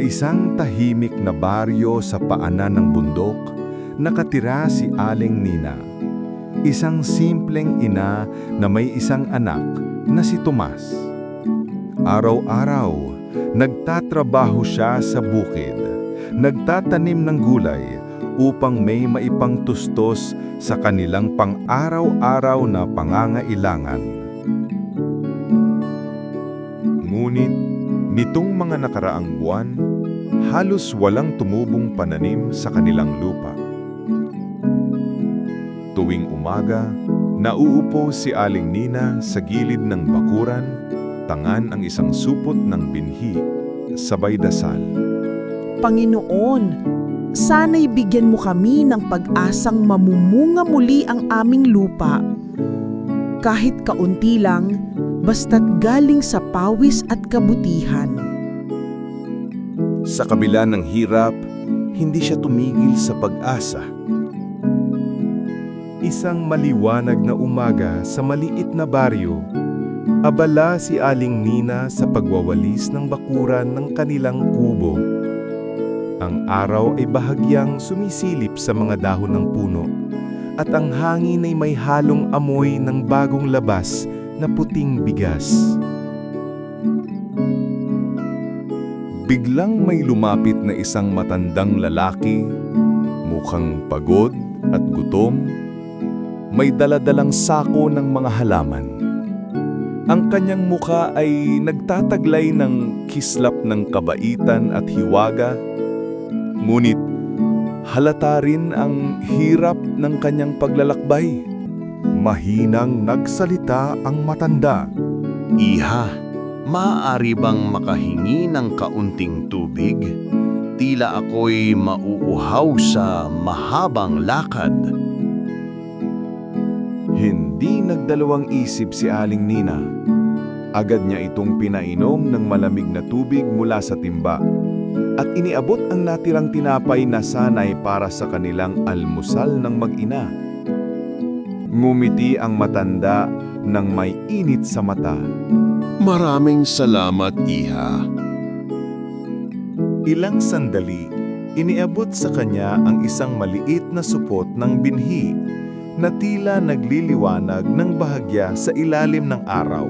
isang tahimik na baryo sa paanan ng bundok, nakatira si Aling Nina. Isang simpleng ina na may isang anak na si Tomas. Araw-araw, nagtatrabaho siya sa bukid. Nagtatanim ng gulay upang may maipangtustos sa kanilang pang-araw-araw na pangangailangan. Ngunit, nitong mga nakaraang buwan, halos walang tumubong pananim sa kanilang lupa. Tuwing umaga, nauupo si Aling Nina sa gilid ng bakuran, tangan ang isang supot ng binhi, sabay dasal. Panginoon, sana'y bigyan mo kami ng pag-asang mamumunga muli ang aming lupa. Kahit kaunti lang, basta't galing sa pawis at kabutihan. Sa kabila ng hirap, hindi siya tumigil sa pag-asa. Isang maliwanag na umaga sa maliit na baryo, abala si Aling Nina sa pagwawalis ng bakuran ng kanilang kubo. Ang araw ay bahagyang sumisilip sa mga dahon ng puno at ang hangin ay may halong amoy ng bagong labas na puting bigas. Biglang may lumapit na isang matandang lalaki, mukhang pagod at gutom, may daladalang sako ng mga halaman. Ang kanyang muka ay nagtataglay ng kislap ng kabaitan at hiwaga, ngunit halata rin ang hirap ng kanyang paglalakbay. Mahinang nagsalita ang matanda. Iha, maaari bang makahingi ng kaunting tubig? Tila ako'y mauuhaw sa mahabang lakad. Hindi nagdalawang isip si Aling Nina. Agad niya itong pinainom ng malamig na tubig mula sa timba at iniabot ang natirang tinapay na sanay para sa kanilang almusal ng mag-ina. Ngumiti ang matanda ng may init sa mata. Maraming salamat, Iha. Ilang sandali, iniabot sa kanya ang isang maliit na supot ng binhi na tila nagliliwanag ng bahagya sa ilalim ng araw.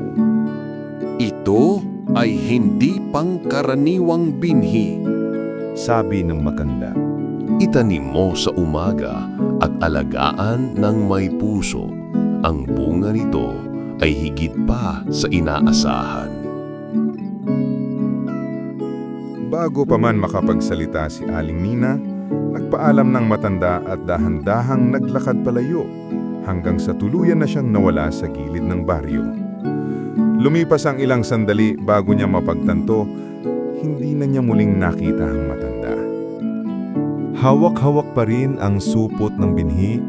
Ito ay hindi pangkaraniwang binhi. Sabi ng matanda. Itanim mo sa umaga at alagaan ng may puso. Ang bunga nito ay higit pa sa inaasahan. Bago pa man makapagsalita si Aling Nina, nagpaalam ng matanda at dahan-dahang naglakad palayo hanggang sa tuluyan na siyang nawala sa gilid ng baryo. Lumipas ang ilang sandali bago niya mapagtanto, hindi na niya muling nakita ang matanda. Hawak-hawak pa rin ang supot ng binhi,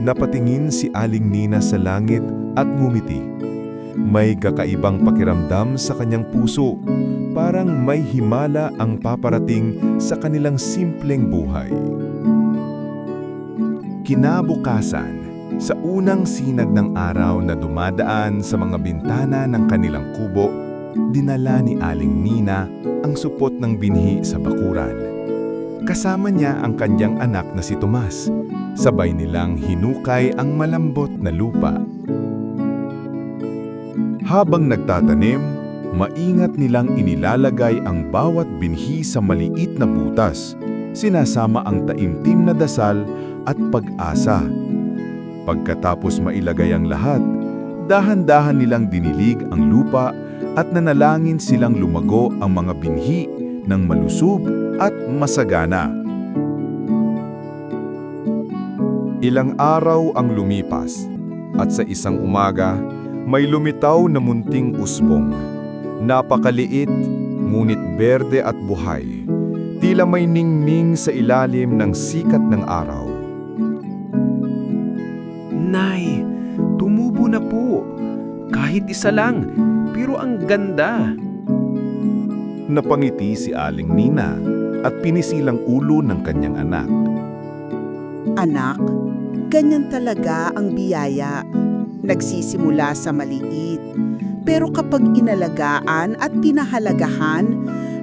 napatingin si Aling Nina sa langit at ngumiti. May kakaibang pakiramdam sa kanyang puso, parang may himala ang paparating sa kanilang simpleng buhay. Kinabukasan, sa unang sinag ng araw na dumadaan sa mga bintana ng kanilang kubo, dinala ni Aling Nina ang supot ng binhi sa bakuran. Kasama niya ang kanyang anak na si Tomas. Sabay nilang hinukay ang malambot na lupa. Habang nagtatanim, maingat nilang inilalagay ang bawat binhi sa maliit na butas. Sinasama ang taimtim na dasal at pag-asa. Pagkatapos mailagay ang lahat, dahan-dahan nilang dinilig ang lupa at nanalangin silang lumago ang mga binhi ng malusog at masagana. Ilang araw ang lumipas at sa isang umaga, may lumitaw na munting usbong. Napakaliit, ngunit berde at buhay. Tila may ningning sa ilalim ng sikat ng araw. Nay, tumubo na po. Kahit isa lang, pero ang ganda. Napangiti si Aling Nina at pinisilang ulo ng kanyang anak. Anak, ganyan talaga ang biyaya. Nagsisimula sa maliit. Pero kapag inalagaan at pinahalagahan,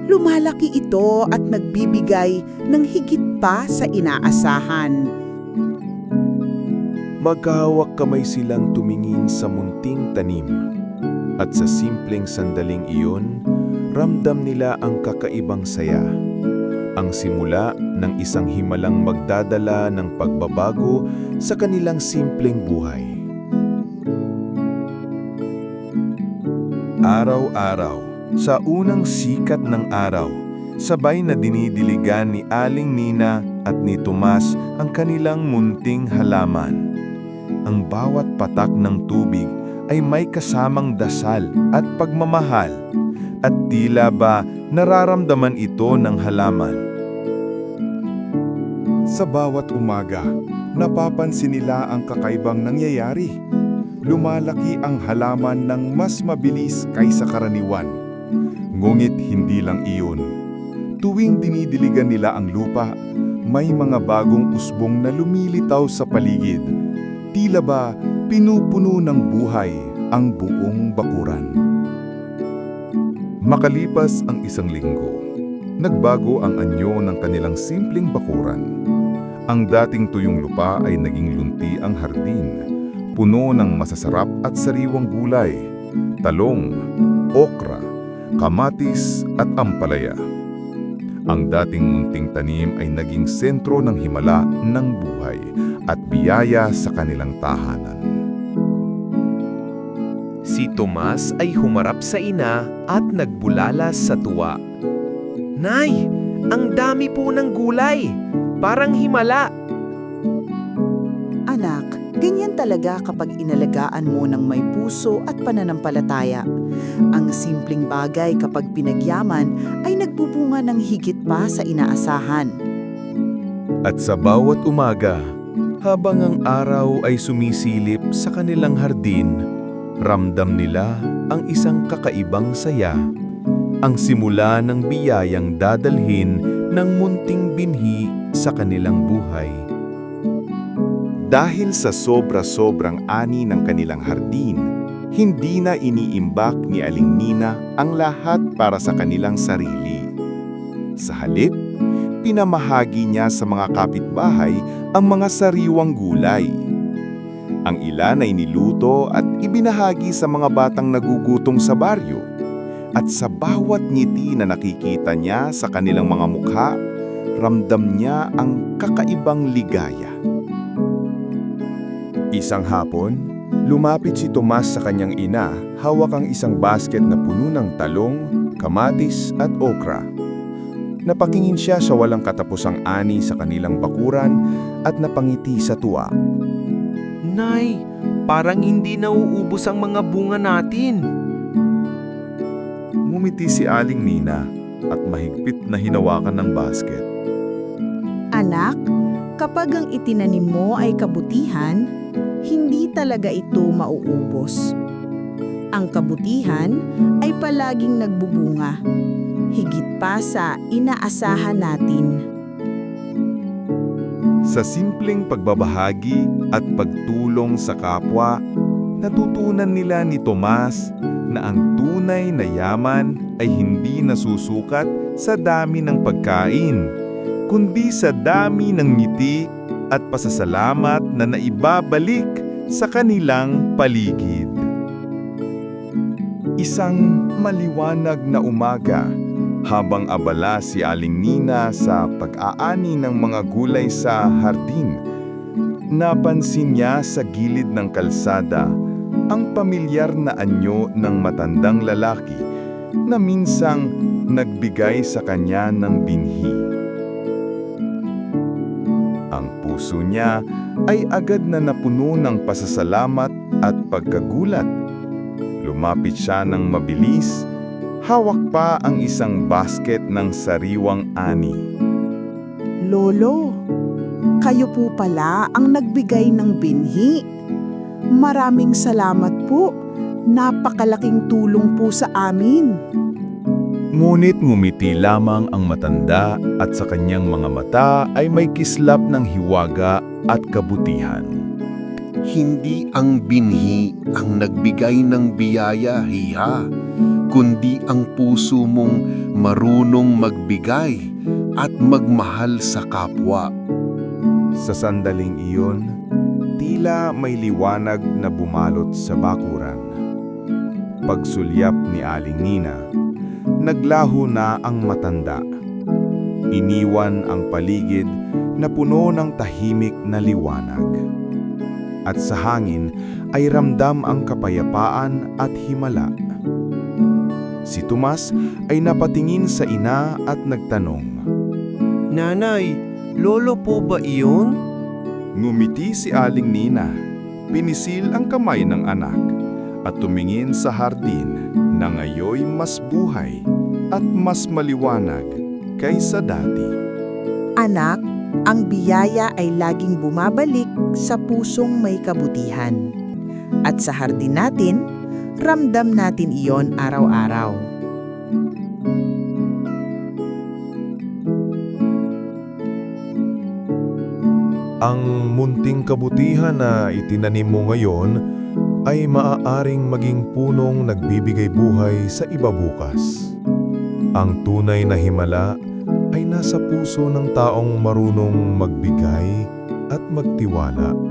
lumalaki ito at nagbibigay ng higit pa sa inaasahan. Magkahawak kamay silang tumingin sa munting tanim. At sa simpleng sandaling iyon, ramdam nila ang kakaibang saya. Ang simula ng isang himalang magdadala ng pagbabago sa kanilang simpleng buhay. Araw-araw, sa unang sikat ng araw, sabay na dinidiligan ni Aling Nina at ni Tomas ang kanilang munting halaman. Ang bawat patak ng tubig ay may kasamang dasal at pagmamahal at tila ba nararamdaman ito ng halaman. Sa bawat umaga, napapansin nila ang kakaibang nangyayari. Lumalaki ang halaman ng mas mabilis kaysa karaniwan. Ngunit hindi lang iyon. Tuwing dinidiligan nila ang lupa, may mga bagong usbong na lumilitaw sa paligid. Tila ba pinupuno ng buhay ang buong bakuran. Makalipas ang isang linggo, nagbago ang anyo ng kanilang simpleng bakuran. Ang dating tuyong lupa ay naging lunti ang hardin, puno ng masasarap at sariwang gulay, talong, okra, kamatis at ampalaya. Ang dating munting tanim ay naging sentro ng himala ng buhay at biyaya sa kanilang tahanan. Si Tomas ay humarap sa ina at nagbulala sa tuwa. Nay, ang dami po ng gulay. Parang himala. Anak, ganyan talaga kapag inalagaan mo ng may puso at pananampalataya. Ang simpleng bagay kapag pinagyaman ay nagbubunga ng higit pa sa inaasahan. At sa bawat umaga, habang ang araw ay sumisilip sa kanilang hardin, ramdam nila ang isang kakaibang saya. Ang simula ng biyayang dadalhin ng munting binhi sa kanilang buhay. Dahil sa sobra-sobrang ani ng kanilang hardin, hindi na iniimbak ni Aling Nina ang lahat para sa kanilang sarili. Sa halip, pinamahagi niya sa mga kapitbahay ang mga sariwang gulay. Ang ilan ay niluto at ibinahagi sa mga batang nagugutom sa baryo. At sa bawat ngiti na nakikita niya sa kanilang mga mukha, ramdam niya ang kakaibang ligaya. Isang hapon, lumapit si Tomas sa kanyang ina, hawak ang isang basket na puno ng talong, kamatis at okra. Napakingin siya sa walang katapusang ani sa kanilang bakuran at napangiti sa tuwa. Nay, parang hindi nauubos ang mga bunga natin. Ngumiti si Aling Nina at mahigpit na hinawakan ng basket. Anak, kapag ang itinanim mo ay kabutihan, hindi talaga ito mauubos. Ang kabutihan ay palaging nagbubunga, higit pa sa inaasahan natin. Sa simpleng pagbabahagi at pagtulong sa kapwa, natutunan nila ni Tomas na ang tunay na yaman ay hindi nasusukat sa dami ng pagkain, kundi sa dami ng ngiti at pasasalamat na naibabalik sa kanilang paligid. Isang maliwanag na umaga habang abala si Aling Nina sa pag-aani ng mga gulay sa hardin, napansin niya sa gilid ng kalsada ang pamilyar na anyo ng matandang lalaki na minsang nagbigay sa kanya ng binhi. Ang puso niya ay agad na napuno ng pasasalamat at pagkagulat. Lumapit siya ng mabilis hawak pa ang isang basket ng sariwang ani. Lolo, kayo po pala ang nagbigay ng binhi. Maraming salamat po. Napakalaking tulong po sa amin. Ngunit ngumiti lamang ang matanda at sa kanyang mga mata ay may kislap ng hiwaga at kabutihan. Hindi ang binhi ang nagbigay ng biyaya, hiha, kundi ang puso mong marunong magbigay at magmahal sa kapwa. Sa sandaling iyon, tila may liwanag na bumalot sa bakuran. Pagsulyap ni Aling Nina, naglaho na ang matanda. Iniwan ang paligid na puno ng tahimik na liwanag. At sa hangin ay ramdam ang kapayapaan at himala. Si Tomas ay napatingin sa ina at nagtanong. Nanay, lolo po ba iyon? Ngumiti si Aling Nina, pinisil ang kamay ng anak at tumingin sa hardin na ngayoy mas buhay at mas maliwanag kaysa dati. Anak, ang biyaya ay laging bumabalik sa pusong may kabutihan. At sa hardin natin, ramdam natin iyon araw-araw. Ang munting kabutihan na itinanim mo ngayon ay maaaring maging punong nagbibigay buhay sa iba bukas. Ang tunay na himala ay nasa puso ng taong marunong magbigay at magtiwala.